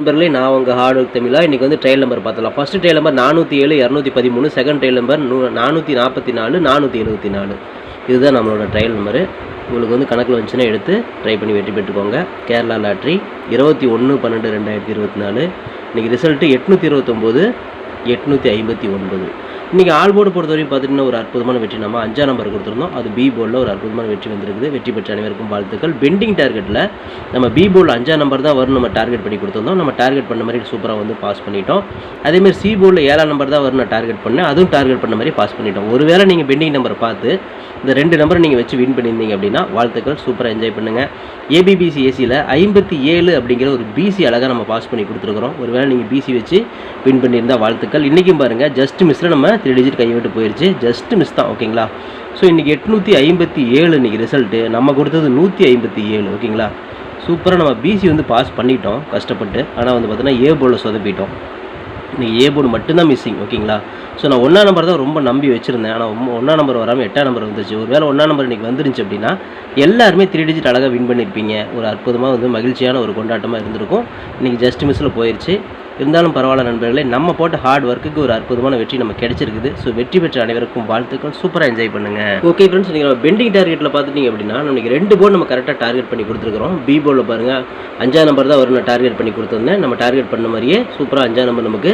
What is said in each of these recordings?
நண்பர்களே நான் உங்கள் ஹார்ட் ஒர்க் தமிழா? இன்றைக்கி வந்து ட்ரையல் நம்பர் பார்த்தலாம் ஃபஸ்ட்டு ட்ரையல் நம்பர் நானூற்றி ஏழு இரநூத்தி பதிமூணு செகண்ட் ட்ரையல் நம்பர் நூ நானூற்றி நாற்பத்தி நாலு நானூற்றி எழுபத்தி நாலு இதுதான் நம்மளோட ட்ரையல் நம்பரு உங்களுக்கு வந்து கணக்கில் வந்துச்சுன்னா எடுத்து ட்ரை பண்ணி வெற்றி பெற்றுக்கோங்க. கேரளா லாட்ரி இருபத்தி ஒன்று பன்னெண்டு ரெண்டாயிரத்தி இருபத்தி நாலு இன்றைக்கி ரிசல்ட்டு எட்நூற்றி இருபத்தொம்போது எட்நூற்றி ஐம்பத்தி ஒன்பது. இன்றைக்கி ஆல் போர்டு பொறுத்தவரையும் பார்த்திங்கன்னா ஒரு அற்புதமான வெற்றி நம்ம அஞ்சாம் நம்பர் கொடுத்துருந்தோம். அது பி போர்டில் ஒரு அற்புதமான வெற்றி வந்திருக்குது. வெற்றி பெற்ற அனைவருக்கும் வாழ்த்துக்கள். பெண்டிங் டார்கெட்டில் நம்ம பி போல் அஞ்சாம் நம்பர் தான் வரும் நம்ம டார்கெட் பண்ணி கொடுத்துருந்தோம். நம்ம டார்கெட் பண்ண மாதிரி சூப்பராக வந்து பாஸ் பண்ணிட்டோம். அதேமாதிரி சி போலில் ஏழாம் நம்பர் தான் வரும் நான் டார்கெட் பண்ணேன். அதுவும் டார்கெட் பண்ண மாதிரி பாஸ் பண்ணிட்டோம். ஒருவேளை நீங்கள் பெண்டிங் நம்பர் பார்த்து இந்த ரெண்டு நம்பரை நீங்கள் வச்சு வின் பண்ணியிருந்தீங்க அப்படின்னா வாழ்த்துக்கள். சூப்பராக என்ஜாய் பண்ணுங்கள் ஏபிபிசி ஏசியில் ஐம்பத்தி ஏழு அப்படிங்கிற ஒரு பிசி அழகாக நம்ம பாஸ் பண்ணி கொடுத்துருக்குறோம். ஒருவேளை நீங்கள் பிசி வச்சு வின் பண்ணியிருந்தா வாழ்த்துக்கள். இன்றைக்கும் பாருங்கள் ஜஸ்ட் மிஸ்ஸில் நம்ம த்ரீ டிஜிட் கைவிட்டு போயிடுச்சு ஜஸ்ட் மிஸ் தான் ஓகேங்களா ஸோ இன்றைக்கி எட்நூற்றி ஐம்பத்தி ஏழு இன்றைக்கி ரிசல்ட்டு நம்ம கொடுத்தது நூற்றி ஐம்பத்தி ஏழு ஓகேங்களா சூப்பராக நம்ம பிசி வந்து பாஸ் பண்ணிட்டோம் கஷ்டப்பட்டு. ஆனால் வந்து பார்த்தீங்கன்னா ஏ போர்டில் சொதப்பிட்டோம். இன்றைக்கி ஏ போர்டு மட்டும்தான் மிஸ்ஸிங் ஓகேங்களா ஸோ நான் ஒன்றா நம்பர் தான் ரொம்ப நம்பி வச்சுருந்தேன். ஆனால் ஒன்றா நம்பர் வராமல் எட்டாம் நம்பர் வந்துருச்சு. ஒரு வேளை ஒன்றா நம்பர் இன்றைக்கி வந்துருந்துச்சு அப்படின்னா எல்லாருமே த்ரீ டிஜிட் அழகாக வின் பண்ணியிருப்பீங்க ஒரு அற்புதமாக வந்து மகிழ்ச்சியான ஒரு கொண்டாட்டமாக இருந்திருக்கும். இன்றைக்கி ஜஸ்ட் மிஸ்ஸில் போயிடுச்சு இருந்தாலும் பரவாயில்ல நண்பர்களே நம்ம போட்ட ஹார்ட் ஒர்க்குக்கு ஒரு அற்புதமான வெற்றி நம்ம கிடைச்சிருக்குது. ஸோ வெற்றி பெற்ற அனைவருக்கும் வாழ்த்துக்கள். சூப்பராக என்ஜாய் பண்ணுங்க. ஓகே ஃப்ரெண்ட்ஸ் நீங்கள் பெண்டிங் டார்கெட்டில் பார்த்துட்டீங்க அப்படின்னா நமக்கு ரெண்டு போர்டு நம்ம கரெக்டாக டார்கெட் பண்ணி கொடுத்துருக்குறோம். பி போர்டில் பாருங்கள் அஞ்சாம் நம்பர் தான் வரும் நான் டார்கெட் பண்ணி கொடுத்துருந்தேன். நம்ம டார்கெட் பண்ண மாதிரியே சூப்பராக அஞ்சாம் நம்பர் நமக்கு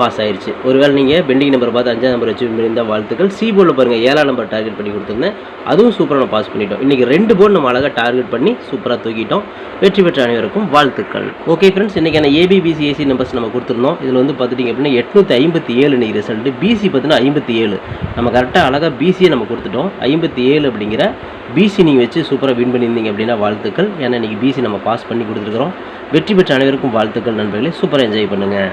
பாஸ் ஆயிருச்சு. ஒருவேளை நீங்கள் பெண்டிங் நம்பர் பார்த்து அஞ்சாம் நம்பர் வச்சு இருந்தால் வாழ்த்துக்கள். சி போர்டில் பாருங்கள் ஏழாம் நம்பர் டார்கெட் பண்ணி கொடுத்துருந்தேன். அதுவும் சூப்பராக நம்ம பாஸ் பண்ணிட்டோம். இன்றைக்கி ரெண்டு போர்டு நம்ம அழகாக டார்கெட் பண்ணி சூப்பராக தூக்கிட்டோம். வெற்றி பெற்ற அனைவருக்கும் வாழ்த்துக்கள். ஓகே ஃப்ரெண்ட்ஸ் இன்றைக்கான ஏபிபிசி நம்பர்ஸ் நம்ம கொடுத்துருந்தோம். இதில் வந்து பார்த்துட்டிங்க அப்படின்னா எட்நூற்றி ஐம்பத்தி ஏழு இன்றைக்கி ரிசல்ட்டு பிசி பார்த்தீங்கன்னா ஐம்பத்தி ஏழு. நம்ம கரெக்டாக அழகாக பிசியை நம்ம கொடுத்துட்டோம். ஐம்பத்தி ஏழு அப்படிங்கிற பிசி நீங்கள் வச்சு சூப்பராக வின் பண்ணியிருந்தீங்க அப்படின்னா வாழ்த்துக்கள். ஏன்னா இன்றைக்கி பிசி நம்ம பாஸ் பண்ணி கொடுத்துருக்குறோம். வெற்றி பெற்ற அனைவருக்கும் வாழ்த்துக்கள் நண்பர்களே. சூப்பராக என்ஜாய் பண்ணுங்கள்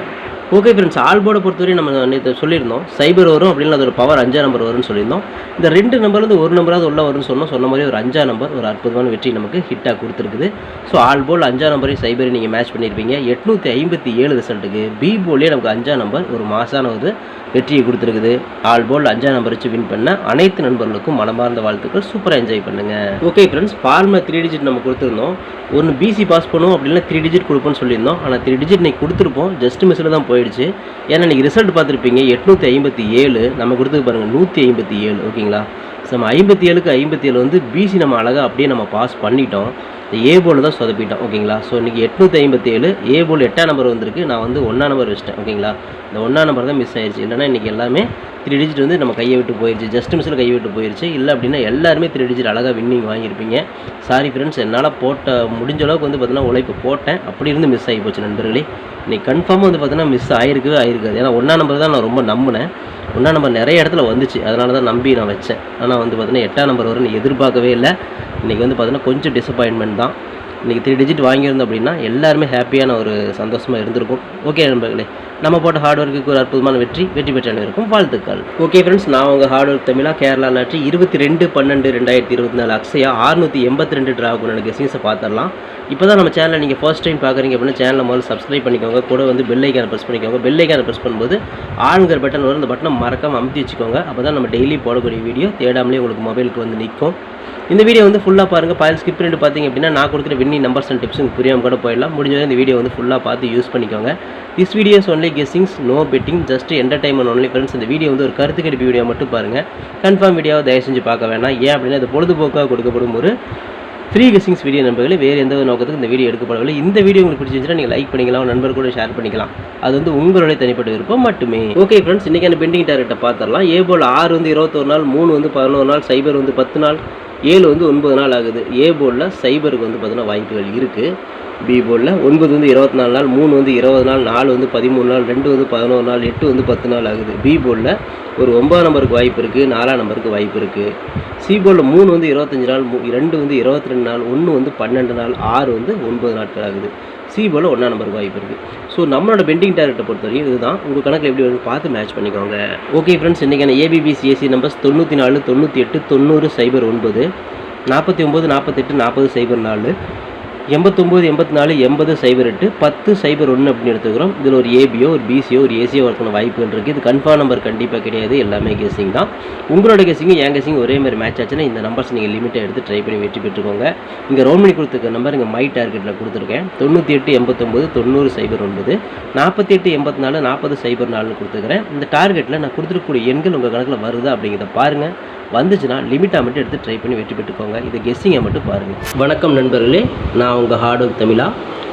ஓகே ஃப்ரெண்ட்ஸ் ஆல்போர்டை பொறுத்தவரை நம்ம நேற்று சொல்லியிருந்தோம். சைபர் வரும் அப்படின்னு அதோட பவர் அஞ்சா நம்பர் வரும்னு சொல்லியிருந்தோம். இந்த ரெண்டு நம்பர்லேருந்து ஒரு நம்பராவது உள்ள வரும்னு சொன்னோம். சொன்ன மாதிரி ஒரு அஞ்சா நம்பர் ஒரு அற்புதமான வெற்றி நமக்கு ஹிட்டாக கொடுத்துருக்குது. ஸோ ஆல் போல் அஞ்சா நம்பரையும் சைபரையும் நீங்கள் மேட்ச் பண்ணியிருப்பீங்க. எட்நூற்றி ஐம்பத்தி ஏழு ரிசல்ட்டுக்கு பி போலே நமக்கு அஞ்சா நம்பர் ஒரு மாசான ஒரு வெற்றியை கொடுத்துருக்குது. ஆல் போல் அஞ்சா நம்பர் வச்சு வின் பண்ண அனைத்து நண்பர்களுக்கும் மனமார்ந்த வாழ்த்துக்கள். சூப்பராக என்ஜாய் பண்ணுங்கள் ஓகே ஃப்ரெண்ட்ஸ் ஃபார்மில் த்ரீ டிஜிட் நம்ம கொடுத்துருந்தோம். ஒன்று பிசி பாஸ் பண்ணுவோம் அப்படின்னா த்ரீ டிஜிட் கொடுப்போம்னு சொல்லியிருந்தோம். ஆனால் த்ரீ டிஜிட் இன்னைக்கு கொடுத்துருப்போம். ஜஸ்ட் மிஸ்ஸில் தான் போய் போயிடுச்சு. ஏன்னா இன்னைக்கு ரிசல்ட் பார்த்துருப்பீங்க எட்நூற்றி ஐம்பத்தி ஏழு. நம்ம கொடுத்துக்கு பாருங்கள் நூற்றி ஐம்பத்தி ஏழு. ஓகேங்களா? ஸோ நம்ம ஐம்பத்தி ஏழுக்கு ஐம்பத்தி ஏழு வந்து பிசி நம்ம அழகாக அப்படியே நம்ம பாஸ் பண்ணிட்டோம். இந்த ஏ போல் தான் சொதப்பிட்டோம் ஓகேங்களா? ஸோ இன்றைக்கி எட்நூற்றி ஐம்பத்தி ஏழு ஏ போல் எட்டாம் நம்பர் வந்திருக்கு. நான் வந்து ஒன்றா நம்பர் வச்சிட்டேன் ஓகேங்களா? இந்த ஒன்றா நம்பர் தான் மிஸ் ஆயிடுச்சு இல்லைனா இன்றைக்கி எல்லாமே த்ரீ டிஜிட் வந்து நம்ம கையை விட்டு போயிடுச்சு ஜஸ்ட் மிஸ்ஸில் கையை விட்டு போயிடுச்சு இல்லை அப்படின்னா எல்லாருமே த்ரீ டிஜிட் அழகாக வின்னிங் வாங்கியிருப்பீங்க. சாரி ஃப்ரெண்ட்ஸ் என்னால் போட்ட முடிஞ்ச அளவுக்கு வந்து பார்த்தீங்கன்னா உழைப்பு போட்டேன். அப்படி இருந்து மிஸ் ஆகி போச்சு நண்பர்களே. இன்னைக்கு கன்ஃபார்மாக வந்து பார்த்தீங்கன்னா மிஸ் ஆயிருக்கவே ஆயிருக்காது. ஏன்னா ஒன்றா நம்பர் தான் நான் ரொம்ப நம்பினேன். ஒன்றா நம்பர் நிறைய இடத்துல வந்துச்சு. அதனால தான் நம்பி நான் வச்சேன். ஆனால் வந்து பார்த்தீங்கன்னா எட்டாம் நம்பர் வரும்னு எதிர்பார்க்கவே இல்லை. இன்றைக்கி வந்து பார்த்தீங்கன்னா கொஞ்சம் டிசப்பாயின்மெண்ட் தான். இன்றைக்கி த்ரீ டிஜிட் வாங்கியிருந்தோம் அப்படின்னா எல்லாருமே ஹாப்பியான ஒரு சந்தோஷமாக இருந்திருக்கும். ஓகே நண்பர்களே நம்ம போட்ட ஹார்ட் ஒர்க்குக்கு ஒரு அற்புதமான வெற்றி வெற்றி பெற்ற அனைவருக்கும் வாழ்த்துக்கள். ஓகே ஃப்ரெண்ட்ஸ் நான் உங்கள் ஹார்ட் ஒர்க் தமிழா கேரளா லாட்ரி இருபத்தி ரெண்டு பன்னெண்டு ரெண்டாயிரத்தி இருபத்தி நாலு அக்ஸையா அறுநூற்றி எண்பத்தி ரெண்டு ட்ராகுனோட கெஸிங்ஸை பார்த்துடலாம். இப்போ தான் நம்ம சேனலை நீங்கள் ஃபர்ஸ்ட் டைம் பார்க்குறீங்க அப்படின்னா சேனலை முதல்ல சப்ஸ்கிரைப் பண்ணிக்கோங்க. கூட வந்து பெல் ஐக்கான ப்ரெஸ் பண்ணிக்கோங்க. பெல் ஐக்கான ப்ரெஸ் பண்ணும்போது ஆளுங்கிற பட்டன் வரும் அந்த பட்டனை மறக்காம அமுத்தி வச்சுக்கோங்க. அப்போ தான் நம்ம டெய்லி போடக்கூடிய வீடியோ தேடாமலே உங்களுக்கு மொபைலுக்கு வந்து நிற்கும். இந்த வீடியோ வந்து ஃபுல்லாக பாருங்கள் பாயில் ஸ்கிப் பண்ணிட்டு பார்த்தீங்க அப்படின்னா நான் கொடுக்குற வின்னி நம்பர்ஸ் அண்ட் டிப்ஸ் உங்களுக்கு புரியாமல் கூட போயிடலாம். முடிஞ்ச இந்த வீடியோ வந்து ஃபுல்லாக பார்த்து யூஸ் பண்ணிக்கோங்க. This videos only guessings no betting just entertainment only friends இந்த வீடியோ வந்து ஒரு கருத்து கடிப்பு வீடியோ மட்டும் பாருங்கள் கன்ஃபார்ம் வீடியோவை தயவு செஞ்சு பார்க்க வேணாம். ஏன் அப்படின்னா இது பொழுதுபோக்காக கொடுக்கப்படும் ஒரு ஃப்ரீ கெஸ்ஸிங்ஸ் வீடியோ நண்பர்களே. வேறு எந்த ஒரு நோக்கத்துக்கு இந்த வீடியோ எடுக்கப்படவில்லை. இந்த வீடியோ உங்களுக்கு பிடிச்சிருந்துச்சுன்னா நீங்கள் லைக் பண்ணிக்கலாம். நண்பர் கூட ஷேர் பண்ணிக்கலாம். அது வந்து உங்களுடைய தனிப்பட்ட விருப்பம் மட்டுமே. ஓகே ஃப்ரெண்ட்ஸ் இன்றைக்கான பெண்டிங் டார்கெட்டை பார்த்துடலாம். ஏ போல் ஆறு வந்து இருபத்தொரு நாள் மூணு வந்து பதினோரு நாள் சைபர் வந்து பத்து நாள். ஏழு வந்து ஒன்பது நாள் ஆகுது. ஏ போர்டில் சைபருக்கு வந்து பார்த்தீங்கன்னா வாய்ப்புகள் இருக்குது பி போர்டில் ஒன்பது வந்து இருபத்தி நாலு நாள் மூணு வந்து இருபது நாள் நாலு வந்து பதிமூணு நாள் ரெண்டு வந்து பதினோரு நாள் எட்டு வந்து பத்து நாள் ஆகுது. பி போர்டில் ஒரு ஒன்பதாம் நம்பருக்கு வாய்ப்பு இருக்குது நாலாம் நம்பருக்கு வாய்ப்பு இருக்குது சி போர்டில் மூணு வந்து இருபத்தஞ்சி நாள் மூ- ரெண்டு வந்து இருபத்தி ரெண்டு நாள் ஒன்று வந்து பன்னெண்டு நாள் ஆறு வந்து ஒன்பது நாட்கள் ஆகுது. சிபோவில் ஒன்றா நம்பருக்கு வாய்ப்பு இருக்குது ஸோ நம்மளோட பெண்டிங் டார்கெட்டை பொறுத்தவரைக்கும் இதுதான். உங்கள் கணக்கில் எப்படி வருது பார்த்து மேட்ச் பண்ணிக்கோங்க. ஓகே ஃப்ரெண்ட்ஸ் இன்றைக்கான ஏபிபிசிஎஸ்சி நம்பர்ஸ் தொண்ணூற்றி நாலு தொண்ணூற்றி எட்டு தொண்ணூறு சைபர் ஒன்பது நாற்பத்தி ஒம்பது நாற்பத்தெட்டு நாற்பது சைபர் நாலு. எண்பத்தொம்போது எண்பத்தி நாலு எண்பது சைபர் எட்டு பத்து சைபர் ஒன்று அப்படின்னு எடுத்துக்கிறோம். இதில் ஒரு ஏபியோ ஒரு பிசியோ ஒரு ஏசியோ வரக்கான வாய்ப்புகள் இருக்குது இது கன்ஃபார்ம் நம்பர் கண்டிப்பாக கிடையாது. எல்லாமே கெஸிங் தான். உங்களோட கெஸிங் என் கெஸிங் ஒரே மாதிரி மேட்ச் ஆச்சுன்னா இந்த நம்பர்ஸ் நீங்கள் லிமிட்டை எடுத்து ட்ரை பண்ணி வெற்றி பெற்றுக்கோங்க. இங்கே ரோமணி கொடுத்துருக்க நம்பர் இங்கே மை டார்கெட்டில் கொடுத்துருக்கேன். தொண்ணூற்றி எட்டு எண்பத்தொம்போது தொண்ணூறு சைபர் ஒன்பது. நாற்பத்தி எட்டு எண்பத்தி நாலு நாற்பது சைபர் நாலுன்னு கொடுத்துருக்கிறேன். இந்த டார்கெட்டில் நான் கொடுத்துருக்கக்கூடிய எண்கள் உங்கள் கணக்கில் வருதா அப்படிங்கிறத பாருங்கள் வந்துச்சுன்னா லிமிட்டாக மட்டும் எடுத்து ட்ரை பண்ணி வெற்றி பெற்றுக்கோங்க. இது கெஸ்ஸிங்கை மட்டும் பாருங்கள் வணக்கம் நண்பர்களே. நான் உங்கள் ஹார்ட் ஒர்க் தமிழா?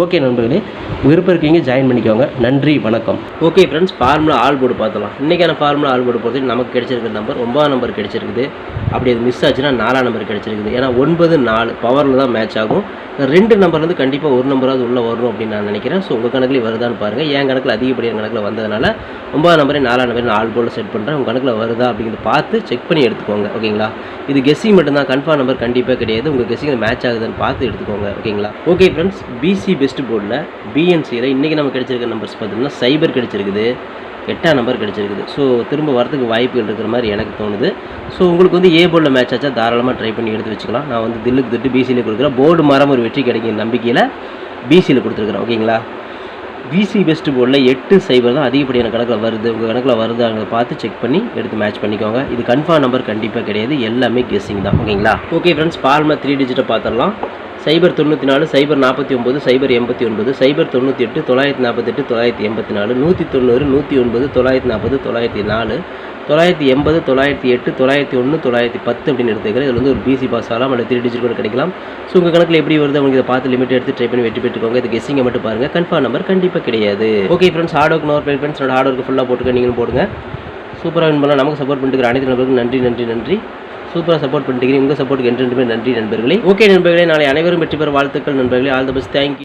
ஓகே நண்பர்களே விருப்பம் இருக்கீங்க ஜாயின் பண்ணிக்கோங்க. நன்றி வணக்கம். Okay friends formula all board பார்த்துலாம் இன்றைக்கான ஃபார்முலா ஆல் போர்டு பொறுத்து நமக்கு கிடைச்சிருக்கிற நம்பர் ஒன்பதாம் நம்பர் கிடைச்சிருக்குது. அப்படி அது மிஸ் ஆச்சுன்னா நாலாம் நம்பர் கிடைச்சிருக்குது. ஏன்னா ஒன்பது நாலு பவரில் தான் மேட்ச் ஆகும். ரெண்டு நம்பர்லேருந்து கண்டிப்பாக ஒரு நம்பராவது உள்ளே வரும் அப்படின்னு நான் நினைக்கிறேன். ஸோ உங்கள் கணக்கில் வருதான்னு பாருங்கள் என் கணக்கில் அதிகப்படியான கணக்கில் வந்ததுனால ஒன்பதாம் நம்பரே நாலாம் நம்பரே நாலு போல் செட் பண்ணுறேன் உங்கள் கணக்கில் வருதா அப்படிங்கிறது பார்த்து செக் பண்ணி எடுத்துக்கோங்க. ஓகேங்களா இது கெஸ்ஸிங் மட்டும்தான். கன்ஃபார்ம் நம்பர் கண்டிப்பாக கிடையாது. உங்கள் கெஸ்ஸிங் மேட்ச் ஆகுதுன்னு பார்த்து எடுத்துக்கோங்க. ஓகேங்களா ஓகே ஃப்ரெண்ட்ஸ் பிசி பெஸ்ட் போர்டில் பிஎன்சியில் இன்றைக்கி நம்ம கிடைச்சிருக்க நம்பர்ஸ் பார்த்தீங்கன்னா சைபர் கிடைச்சிருக்குது. எட்டாம் நம்பர் கிடச்சிருக்குது. ஸோ திரும்ப வரதுக்கு வாய்ப்புகள் இருக்கிற மாதிரி எனக்கு தோணுது. ஸோ உங்களுக்கு வந்து ஏ போர்டில் மேட்ச் ஆச்சா? தாராளமாக ட்ரை பண்ணி எடுத்து வச்சுக்கலாம். நான் வந்து தில்லுக்கு திட்டு பிசியில் கொடுக்குறேன். போர்டு மரம் ஒரு வெற்றி கிடைக்கும் நம்பிக்கையில் பிசியில் கொடுத்துருக்குறேன். ஓகேங்களா பிசி பெஸ்ட் போர்டில் எட்டு சைபர் தான் அதிகப்படியான கணக்கில் வருது. உங்கள் கணக்கில் வருதாங்கிறத பார்த்து செக் பண்ணி எடுத்து மேட்ச் பண்ணிக்கோங்க. இது கன்ஃபார்ம் நம்பர் கண்டிப்பாக கிடையாது. எல்லாமே கெஸ்ஸிங் தான். ஓகேங்களா ஓகே ஃப்ரெண்ட்ஸ் பால்மா த்ரீ டிஜிட்டை பார்த்துடலாம். சைபர் தொண்ணூற்றி நாலு சைபர் நாற்பத்தி ஒம்பது சைபர் எண்பத்தி ஒன்பது சைபர் தொண்ணூற்றி எட்டு தொள்ளாயிரத்தி நாற்பத்தெட்டு தொள்ளாயிரத்தி எண்பத்தி நாலு நூற்றி தொண்ணூறு நூற்றி ஒன்பது தொள்ளாயிரத்தி நாற்பது தொள்ளாயிரத்தி நாலு தொள்ளாயிரத்தி எண்பது தொள்ளாயிரத்தி எட்டு தொள்ளாயிரத்தி ஒன்று தொள்ளாயிரத்தி பத்து அப்படின்னு எடுத்துக்கிறேன் இதில் வந்து ஒரு பிசி பாஸ் ஆகலாம் அல்லது த்ரீ டிஜிட் கூட கிடைக்கலாம். ஸோ உங்கள் கணக்கில் எப்படி வருது அவங்க இதை பார்த்து லிமிட் எடுத்து ட்ரை பண்ணி வெற்றி பெற்றுக்கோங்க. இது கெஸ்ஸிங்கை மட்டும் பாருங்கள் கன்ஃபார்ம் நம்பர் கண்டிப்பாக கிடையாது. ஓகே ஃப்ரெண்ட்ஸ் ஹார்ட் ஒர்க் நோர் ஃப்ரெண்ட்ஸ் என்னோட ஹார்ட் ஒர்க் ஃபுல்லாக போட்டுக்க நீங்களும் போடுங்க. சூப்பராக வின் பண்ணலாம். நமக்கு சப்போர்ட் பண்ணிட்டு அனைத்து நபருக்கும் நன்றி நன்றி நன்றி. சூப்பராக சப்போர்ட் பண்ணிட்டு உங்கள் சப்போர்ட்டுக்கு என்று நன்றி நண்பர்களே. ஓகே நண்பர்களே நாளை அனைவரும் வெற்றி பெற வாழ்த்துக்கள் நண்பர்களே. All the best thank you